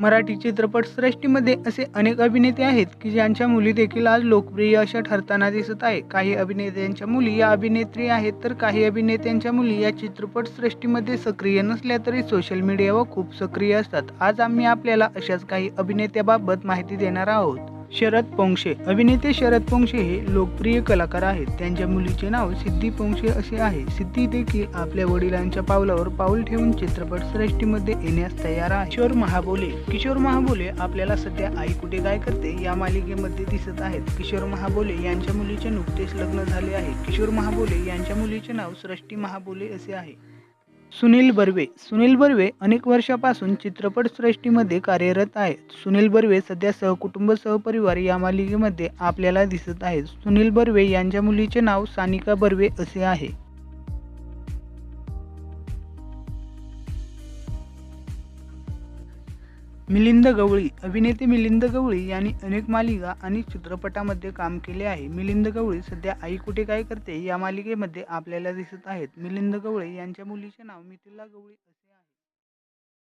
मराठी चित्रपट सृष्टीमध्ये असे अनेक अभिनेते आहेत की ज्यांच्या मुली देखील आज लोकप्रिय अशा ठरताना दिसत आहे. काही अभिनेत्यांच्या मुली या अभिनेत्री आहेत तर काही अभिनेत्यांच्या मुली या चित्रपट सृष्टीमध्ये सक्रिय नसल्या तरी सोशल मीडियावर खूप सक्रिय असतात. आज आम्ही आपल्याला अशाच काही अभिनेत्याबाबत माहिती देणार आहोत. शरद पोंक्षे. अभिनेते शरद पोंक्षे हे लोकप्रिय कलाकार आहेत. त्यांच्या मुलीचे नाव सिद्धी पोंक्षे असे आहे. सिद्धी देखील आपल्या वडिलांच्या पावलावर पाऊल ठेवून चित्रपट सृष्टीमध्ये येण्यास तयार आहे. किशोर महाबोले. किशोर महाबोले आपल्याला सध्या आई कुठे काय करते या मालिकेमध्ये दिसत आहेत. किशोर महाबोले यांच्या मुलीचे नुकतेच लग्न झाले आहे. किशोर महाबोले यांच्या मुलीचे नाव सृष्टी महाबोले असे आहे. सुनील बर्वे. सुनील बर्वे अनेक वर्षापासून चित्रपट सृष्टीमध्ये कार्यरत आहेत. सुनील बर्वे सध्या सहकुटुंब सहपरिवार या मालिकेमध्ये आपल्याला दिसत आहेत. सुनील बर्वे यांच्या मुलीचे नाव सानिका बर्वे असे आहे. मिलिंद गवळी अभिनेते मिलिंद गवळी यांनी अनेक मालिका आणि चित्रपटामध्ये काम केले आहे. मिलिंद गवळी सध्या आई कुठे काय करते या मालिकेमध्ये आपल्याला दिसत आहेत. मिलिंद गवळी यांच्या मुलीचे नाव मिथिला गवळी असे